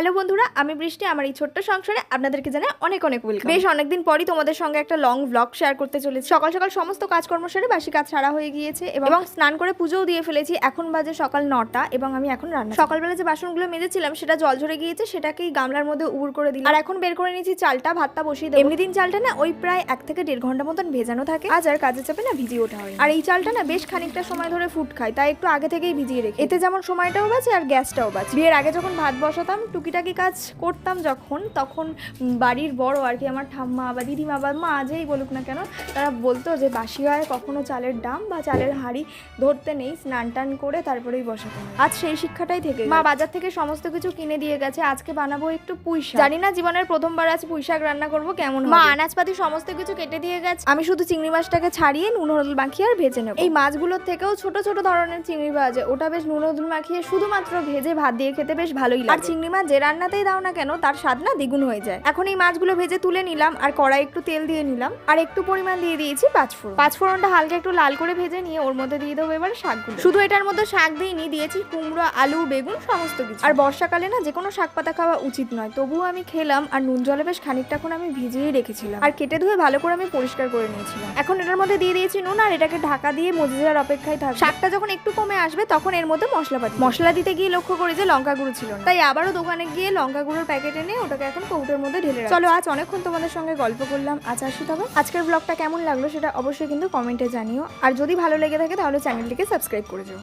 Hello বন্ধুরা আমি বৃষ্টি আমার এই ছোট্ট সংসারে আপনাদেরকে জানাই অনেক অনেক ওয়েলকাম বেশ অনেকদিন পরই তোমাদের সঙ্গে একটা লং ব্লগ শেয়ার করতে চলেছি। সকাল সকাল সমস্ত কাজকর্ম সেরে বাসি কাজ সারা হয়ে গিয়েছে এবং স্নান করে পুজোও দিয়ে ফেলেছি। এখন বাজে সকাল নটা এবং আমি এখন রান্না সকালবেলা যে বাসনগুলো মেজেছিলাম সেটা জল ঝরে গিয়েছে সেটাকেই গামলার মধ্যে উবুর করে দিলাম। আর এখন বের করে নিয়েছি চালটা ভাতটা বসিয়ে দেবো। এমনি দিন চালটা না ওই প্রায় এক থেকে দেড় ঘণ্টা মতন ভেজানো থাকে। আজ আর কাজে চাপে না ভিজিয়ে ওঠা হয় আর এই চালটা না বেশ খানিকটা সময় ধরে ফুট খায় তাই একটু আগে থেকেই ভিজিয়ে রেখে এতে যেমন সময়টাও বাঁচে আর গ্যাসটাও বাঁচে। বিয়ের আগে যখন ভাত বসাতাম টুকিটাকি কাজ করতাম যখন তখন বাড়ির বড় আর কি আমার ঠাম্মা বা দিদিমা বা মা যেই বলুক না কেন তারা বলতো যে বাসি হয় কখনো চালের ডাম বা চালের হাঁড়ি ধরতে নেই স্নান টান করে তারপরেই বসাতে হয়। আজ সেই শিক্ষাটাই থেকে মা বাজার থেকে সমস্ত কিছু কিনে দিয়ে গেছে আজকে বানাবো একটু পুঁইশাক জানি না জীবনের প্রথমবার আজ পুঁই শাক রান্না করব কেমন মা আনাজপাতি সমস্ত কিছু কেটে দিয়ে গেছে। আমি শুধু চিংড়ি মাছটাকে ছাড়িয়ে নুন হলুদ মাখিয়ে আর ভেজে নেব। এই মাছগুলোর থেকেও ছোট ছোট ধরনের চিংড়ি পাওয়া যায় ওটা বেশ নুন হলুদ মাখিয়ে শুধুমাত্র ভেজে ভাত দিয়ে খেতে বেশ ভালোই লাগে। আর চিংড়ি মাছ যে রান্নাতেই দাও না কেন, তার স্বাদ না দ্বিগুণ হয়ে যায়। এখন এই মাছগুলো ভেজে তুলে নিলাম, আর কড়াই একটু তেল দিয়ে নিলাম। আর একটু পরিমাণ দিয়ে দিয়েছি পাঁচফোড়ন। পাঁচফোড়নটা হালকা একটু লাল করে ভেজে নিয়ে ওর মধ্যে দিয়ে দেবো এবার শাকগুলো। শুধু এটার মধ্যে শাক দিইনি, দিয়েছি কুমড়ো, আলু, বেগুন, সমস্ত কিছু। আর বর্ষাকালে না যে কোনো শাক পাতা খাওয়া উচিত নয়, তবুও আমি খেলাম আর নুন জলে বেশ খানিকটাক্ষণ আমি ভিজিয়ে রেখেছিলাম। আর কেটে ধুয়ে ভালো করে আমি পরিষ্কার করে নিয়েছিলাম। এখন এটার মধ্যে দিয়ে দিয়েছি নুন আর এটাকে ঢাকা দিয়ে মজে যাওয়ার অপেক্ষায় থাকবে। শাকটা যখন একটু কমে আসবে তখন এর মধ্যে মশলাপাতি। মশলা দিতে গিয়ে লক্ষ্য করি যে লঙ্কা গুঁড়ো ছিল তাই আবারও দোকানে গিয়ে লঙ্কা গুঁড়োর প্যাকেট এনে ওটাকে এখন কৌটোর মধ্যে ঢেলে। চলো, আজ অনেকক্ষণ তোমাদের সঙ্গে গল্প করলাম, আজ আসি তবে। আজকের ব্লগটা কেমন লাগল সেটা অবশ্যই কিন্তু কমেন্টে জানিও। আর যদি ভালো লেগে থাকে তাহলে চ্যানেলটিকে সাবস্ক্রাইব করে দিও।